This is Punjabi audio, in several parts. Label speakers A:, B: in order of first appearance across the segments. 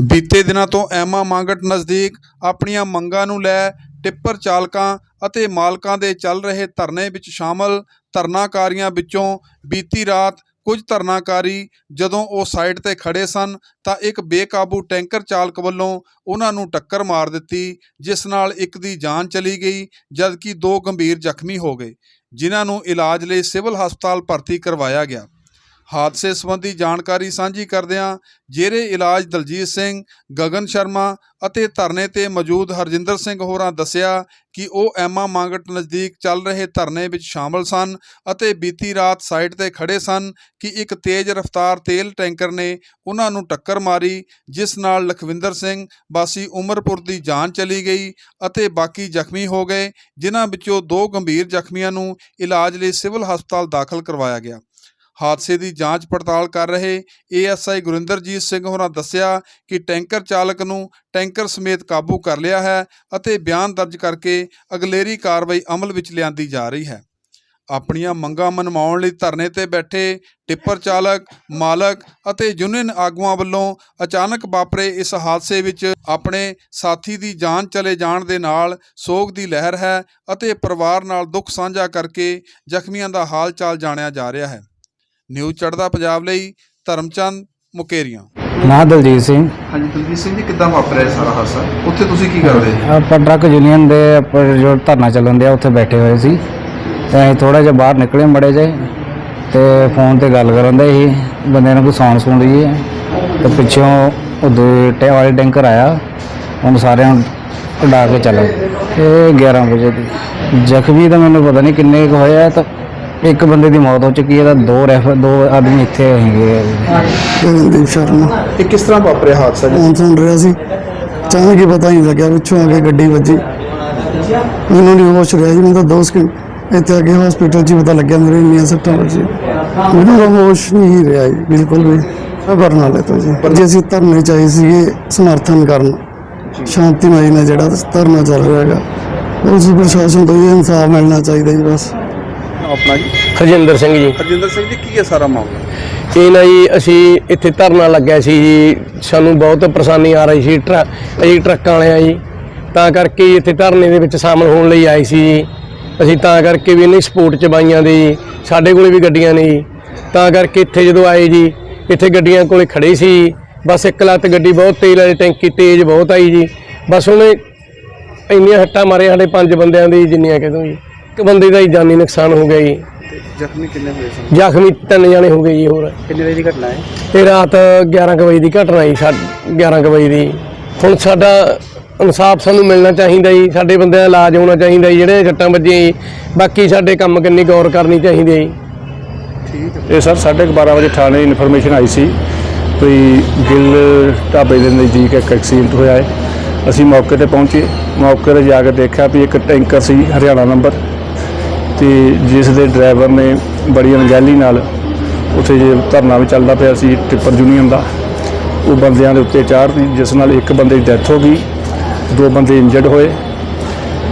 A: ਬੀਤੇ ਦਿਨਾਂ ਤੋਂ ਐਮਾ ਮਾਂਗਟ ਨਜ਼ਦੀਕ ਆਪਣੀਆਂ ਮੰਗਾਂ ਨੂੰ ਲੈ ਟਿੱਪਰ ਚਾਲਕਾਂ ਅਤੇ ਮਾਲਕਾਂ ਦੇ ਚੱਲ ਰਹੇ ਧਰਨੇ ਵਿੱਚ ਸ਼ਾਮਲ ਧਰਨਾਕਾਰੀਆਂ ਵਿੱਚੋਂ ਬੀਤੀ ਰਾਤ ਕੁਝ ਧਰਨਾਕਾਰੀ ਜਦੋਂ ਉਹ ਸਾਈਡ ਤੇ ਖੜੇ ਸਨ ਤਾਂ ਇੱਕ ਬੇਕਾਬੂ ਟੈਂਕਰ ਚਾਲਕ ਵੱਲੋਂ ਉਹਨਾਂ ਨੂੰ ਟੱਕਰ ਮਾਰ ਦਿੱਤੀ, ਜਿਸ ਨਾਲ ਇੱਕ ਦੀ ਜਾਨ ਚਲੀ ਗਈ, ਜਦਕਿ ਦੋ ਗੰਭੀਰ ਜ਼ਖਮੀ ਹੋ ਗਏ, ਜਿਨ੍ਹਾਂ ਨੂੰ ਇਲਾਜ ਲਈ ਸਿਵਲ ਹਸਪਤਾਲ ਭਰਤੀ ਕਰਵਾਇਆ ਗਿਆ। ਹਾਦਸੇ ਸੰਬੰਧੀ ਜਾਣਕਾਰੀ ਸਾਂਝੀ ਕਰਦਿਆਂ ਜੇਰੇ ਇਲਾਜ ਦਲਜੀਤ ਸਿੰਘ, ਗਗਨ ਸ਼ਰਮਾ ਅਤੇ ਧਰਨੇ ਤੇ ਮੌਜੂਦ ਹਰਜਿੰਦਰ ਸਿੰਘ ਹੋਰਾਂ ਦੱਸਿਆ ਕਿ ਉਹ ਐਮਾ ਮਾਂਗਟ ਨਜ਼ਦੀਕ ਚੱਲ ਰਹੇ ਧਰਨੇ ਵਿੱਚ ਸ਼ਾਮਲ ਸਨ ਅਤੇ ਬੀਤੀ ਰਾਤ ਸਾਈਡ ਤੇ ਖੜੇ ਸਨ ਕਿ ਇੱਕ ਤੇਜ਼ ਰਫ਼ਤਾਰ ਤੇਲ ਟੈਂਕਰ ਨੇ ਉਹਨਾਂ ਨੂੰ ਟੱਕਰ ਮਾਰੀ, ਜਿਸ ਨਾਲ ਲਖਵਿੰਦਰ ਸਿੰਘ ਬਾਸੀ ਉਮਰਪੁਰ ਦੀ ਜਾਨ ਚਲੀ ਗਈ ਅਤੇ ਬਾਕੀ ਜ਼ਖਮੀ ਹੋ ਗਏ, ਜਿਨ੍ਹਾਂ ਵਿੱਚੋਂ ਦੋ ਗੰਭੀਰ ਜ਼ਖਮੀਆਂ ਨੂੰ ਇਲਾਜ ਲਈ ਸਿਵਲ ਹਸਪਤਾਲ ਦਾਖਲ ਕਰਵਾਇਆ ਗਿਆ। ਹਾਦਸੇ ਦੀ ਜਾਂਚ ਪੜਤਾਲ ਕਰ ਰਹੇ ਏਐਸਆਈ ਗੁਰਿੰਦਰਜੀਤ ਸਿੰਘ ਹੋਰਾਂ ਦੱਸਿਆ ਕਿ ਟੈਂਕਰ ਚਾਲਕ ਨੂੰ ਟੈਂਕਰ ਸਮੇਤ ਕਾਬੂ ਕਰ ਲਿਆ ਹੈ ਅਤੇ ਬਿਆਨ ਦਰਜ ਕਰਕੇ ਅਗਲੇਰੀ ਕਾਰਵਾਈ ਅਮਲ ਵਿੱਚ ਲਿਆਂਦੀ ਜਾ ਰਹੀ ਹੈ। ਆਪਣੀਆਂ ਮੰਗਾਂ ਮਨਵਾਉਣ ਲਈ ਧਰਨੇ ਤੇ ਬੈਠੇ ਟਿੱਪਰ ਚਾਲਕ, ਮਾਲਕ ਅਤੇ ਯੂਨੀਅਨ ਆਗੂਆਂ ਵੱਲੋਂ ਅਚਾਨਕ ਵਾਪਰੇ ਇਸ ਹਾਦਸੇ ਵਿੱਚ ਆਪਣੇ ਸਾਥੀ ਦੀ ਜਾਨ ਚਲੇ ਜਾਣ ਦੇ ਨਾਲ ਸੋਗ ਦੀ ਲਹਿਰ ਹੈ ਅਤੇ ਪਰਿਵਾਰ ਨਾਲ ਦੁੱਖ ਸਾਂਝਾ ਕਰਕੇ ਜ਼ਖਮੀਆਂ ਦਾ ਹਾਲ ਚਾਲ ਜਾਣਿਆ ਜਾ ਰਿਹਾ ਹੈ। ਨਿਊਜ਼ ਚੜ੍ਹਦਾ ਪੰਜਾਬ ਲਈ ਧਰਮਚੰਦ ਮੁਕੇਰੀਆਂ।
B: ਨਾਂ ਦਲਜੀਤ ਸਿੰਘ।
C: ਹਾਂਜੀ ਦਲਜੀਤ ਸਿੰਘ ਜੀ ਕਿੱਦਾਂ ਵਾਪਰਿਆ ਇਹ ਸਾਰਾ ਹਾਦਸਾ? ਉੱਥੇ ਤੁਸੀਂ ਕੀ ਕਰਦੇ
B: ਆਪਾਂ ਟਰੱਕ ਯੂਨੀਅਨ ਦੇ ਉੱਪਰ ਜੋ ਧਰਨਾ ਚੱਲਣ ਦਿਆ ਉੱਥੇ ਬੈਠੇ ਹੋਏ ਸੀ। ਤੇ ਅਸੀਂ ਥੋੜਾ ਜਿਹਾ ਬਾਹਰ ਨਿਕਲੇ ਮੜੇ ਜੇ ਤੇ ਫੋਨ ਤੇ ਗੱਲ ਕਰਨ ਦੇ ਸੀ। ਬੰਦੇ ਨੂੰ ਕੋਈ ਸੌਣ ਸੁਣ ਰਹੀ ਹੈ। ਤੇ ਪਿੱਛੋਂ ਉਹ ਦੋ ਟੈ ਵਾਲੇ ਟੈਂਕਰ ਆਇਆ ਉਹਨੂੰ ਸਾਰਿਆਂ ਨੂੰ ਉਡਾ ਕੇ ਚਲਾ ਗਿਆ। ਇਹ 11 ਵਜੇ ਦੀ। ਜ਼ਖਮੀ ਤਾਂ ਮੈਨੂੰ ਪਤਾ ਨਹੀਂ ਕਿੰਨੇ ਕੁ ਹੋਏ ਆ ਤਾਂ ਇੱਕ ਬੰਦੇ ਦੀ ਮੌਤ ਹੋ ਚੁੱਕੀ ਹੈ ਤਾਂ ਦੋ ਰੈਫਰ ਦੋ ਆਦਮੀ ਇੱਥੇ ਹੈਗੇ ਆ।
D: ਗਗਨਦੀਪ ਸ਼ਰਮਾ।
C: ਇਹ ਕਿਸ ਤਰ੍ਹਾਂ ਵਾਪਰਿਆ ਹਾਦਸਾ ਜੀ?
D: ਫੋਨ ਸੁਣ ਰਿਹਾ ਸੀ। ਅਚਾਨਕ ਹੀ ਪਤਾ ਨਹੀਂ ਲੱਗਿਆ ਪਿੱਛੋਂ ਆ ਕੇ ਗੱਡੀ ਵੱਜੀ। ਮੈਨੂੰ ਨਹੀਂ ਹੋਸ਼ ਰਿਹਾ ਜੀ ਮੈਨੂੰ ਤਾਂ ਦੋ ਸਕਿੰਟ ਇੱਥੇ ਆ ਕੇ ਹਸਪੀਟਲ 'ਚ ਹੀ ਪਤਾ ਲੱਗਿਆ ਮੇਰੇ ਇੰਨੀਆਂ ਸੱਟਾਂ ਵੱਜੀ ਮੈਨੂੰ ਤਾਂ ਹੋਸ਼ ਨਹੀਂ ਰਿਹਾ ਜੀ ਬਿਲਕੁਲ ਵੀ। ਮੈਂ ਕਰਨ ਵਾਲੇ ਤੋਂ ਜੀ। ਪਰ ਜੇ ਅਸੀਂ ਧਰਨੇ ਚਾਹੀ ਸੀਗੇ ਸਮਰਥਨ ਕਰਨ ਸ਼ਾਂਤੀਮਈ ਨਾਲ ਜਿਹੜਾ ਧਰਨਾ ਚੱਲ ਰਿਹਾ ਹੈਗਾ ਉਸ ਪ੍ਰਸ਼ਾਸਨ ਤੋਂ ਇਹ ਇਨਸਾਫ ਮਿਲਣਾ ਚਾਹੀਦਾ ਜੀ ਬਸ।
C: ਆਪਣਾ ਜੀ?
E: ਹਰਜਿੰਦਰ ਸਿੰਘ ਜੀ।
C: ਹਰਜਿੰਦਰ ਸਿੰਘ ਜੀ ਕੀ ਹੈ ਸਾਰਾ ਮਾਮਲਾ?
E: ਇਹ ਨਾ ਜੀ ਅਸੀਂ ਇੱਥੇ ਧਰਨਾ ਲੱਗਿਆ ਸੀ ਜੀ। ਸਾਨੂੰ ਬਹੁਤ ਪਰੇਸ਼ਾਨੀ ਆ ਰਹੀ ਸੀ ਟਰੱਕ ਅਸੀਂ ਟਰੱਕਾਂ ਵਾਲੇ ਆ ਜੀ। ਤਾਂ ਕਰਕੇ ਜੀ ਇੱਥੇ ਧਰਨੇ ਦੇ ਵਿੱਚ ਸ਼ਾਮਲ ਹੋਣ ਲਈ ਆਏ ਸੀ ਜੀ। ਅਸੀਂ ਤਾਂ ਕਰਕੇ ਵੀ ਇਹਨੀ ਸਪੋਰਟ ਚ ਬਾਈਆਂ ਦੇ ਜੀ। ਸਾਡੇ ਕੋਲੇ ਵੀ ਗੱਡੀਆਂ ਨੇ ਜੀ। ਤਾਂ ਕਰਕੇ ਇੱਥੇ ਜਦੋਂ ਆਏ ਜੀ ਇੱਥੇ ਗੱਡੀਆਂ ਕੋਲੇ ਖੜੇ ਸੀ। ਬਸ ਇੱਕ ਲੱਤ ਗੱਡੀ ਬਹੁਤ ਤੇਜ਼ ਵਾਲੀ ਟੈਂਕੀ ਤੇਜ਼ ਬਹੁਤ ਆਈ ਜੀ। ਬਸ ਉਹਨੇ ਇੰਨੀਆਂ ਹੱਟਾਂ ਮਾਰੇ ਸਾਡੇ ਪੰਜ ਬੰਦਿਆਂ ਦੀ ਜਿੰਨੀਆਂ ਕਹਦੋਂ ਜੀ। ਇੱਕ ਬੰਦੇ ਦਾ ਹੀ ਜਾਨੀ ਨੁਕਸਾਨ ਹੋ ਗਿਆ ਜੀ।
C: ਜ਼ਖਮੀ ਕਿੰਨੇ ਹੋਏ ਸਨ?
E: ਜ਼ਖਮੀ ਤਿੰਨ ਜਣੇ ਹੋ ਗਏ ਜੀ ਹੋਰ।
C: ਕਿੰਨੇ ਵਜੇ ਦੀ ਘਟਨਾ ਹੈ?
E: ਇਹ ਰਾਤ 11 ਕੁ ਵਜੇ ਦੀ ਘਟਨਾ ਜੀ ਸਾ 11 ਕੁ ਵਜੇ ਦੀ। ਹੁਣ ਸਾਡਾ ਇਨਸਾਫ ਸਾਨੂੰ ਮਿਲਣਾ ਚਾਹੀਦਾ ਜੀ ਸਾਡੇ ਬੰਦਿਆਂ ਦਾ ਇਲਾਜ ਹੋਣਾ ਚਾਹੀਦਾ ਜੀ ਜਿਹੜੇ ਸੱਟਾਂ ਵੱਜੀਆਂ ਜੀ। ਬਾਕੀ ਸਾਡੇ ਕੰਮ ਕਿੰਨੀ ਗੌਰ ਕਰਨੀ ਚਾਹੀਦੀ ਹੈ ਜੀ।
F: ਇਹ ਸਰ 12:30 ਵਜੇ ਥਾਣੇ ਇਨਫੋਰਮੇਸ਼ਨ ਆਈ ਸੀ ਕੋਈ ਗਿੱਲ ਢਾਬੇ ਦੇ ਨਜ਼ਦੀਕ ਇੱਕ ਐਕਸੀਡੈਂਟ ਹੋਇਆ ਹੈ। ਅਸੀਂ ਮੌਕੇ ਤੇ ਪਹੁੰਚੇ। ਮੌਕੇ ਤੇ ਜਾ ਕੇ ਦੇਖਿਆ ਵੀ ਇੱਕ ਟੈਂਕਰ ਸੀ ਹਰਿਆਣਾ ਨੰਬਰ। ਤੇ ਜਿਸ ਦੇ ਡਰਾਈਵਰ ਨੇ ਬੜੀ ਅਣਗਹਿਲੀ ਨਾਲ ਉੱਥੇ ਜੇ ਧਰਨਾ ਵੀ ਚੱਲਦਾ ਪਿਆ ਸੀ ਟਿੱਪਰ ਯੂਨੀਅਨ ਦਾ ਉਹ ਬੰਦਿਆਂ ਦੇ ਉੱਤੇ ਚਾੜ੍ਹਦੀ ਜਿਸ ਨਾਲ ਇੱਕ ਬੰਦੇ ਦੀ ਡੈਥ ਹੋ ਗਈ ਦੋ ਬੰਦੇ ਇੰਜਰਡ ਹੋਏ।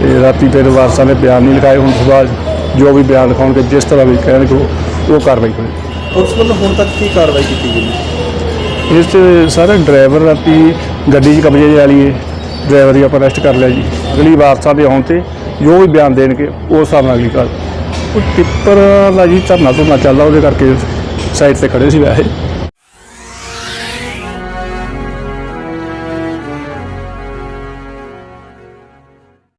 F: ਇਹ ਰਾਤੀ ਫਿਰ ਵਾਰਸਾਂ ਨੇ ਬਿਆਨ ਨਹੀਂ ਲਿਖਾਏ ਹੁਣ ਤੋਂ ਬਾਅਦ ਜੋ ਵੀ ਬਿਆਨ ਲਿਖਾਉਣਗੇ ਜਿਸ ਤਰ੍ਹਾਂ ਵੀ ਕਹਿਣਗੇ ਉਹ- ਉਹ ਕਾਰਵਾਈ ਹੋਣੀ
C: ਉਸ ਵੱਲੋਂ ਹੁਣ ਤੱਕ ਕੀ ਕਾਰਵਾਈ ਕੀਤੀ ਗਈ?
F: ਇਸ 'ਚ ਸਾਰੇ ਡਰਾਈਵਰ ਰਾਤੀ ਗੱਡੀ 'ਚ ਕਬਜ਼ੇ ਵਾਲੀ ਹੈ ਡਰਾਈਵਰ ਦੀ ਆਪਾਂ ਅਰੈਸਟ ਕਰ ਲਿਆ ਜੀ। ਅਗਲੀ ਵਾਰਸਾਂ ਦੇ ਆਉਣ ਤੇ ਜੋ ਵੀ ਬਿਆਨ ਦੇਣਗੇ ਉਸ ਹਿਸਾਬ ਨਾਲ ਅਗਲੀ ਕਾਲ ਉਹ ਟਿੱਪਰ ਦਾ ਜੀ ਧਰਨਾ ਧੁਰਨਾ ਚੱਲਦਾ, ਉਹਦੇ ਕਰਕੇ ਸਾਈਡ ਤੇ ਖੜੇ ਸੀ ਵੈਸੇ।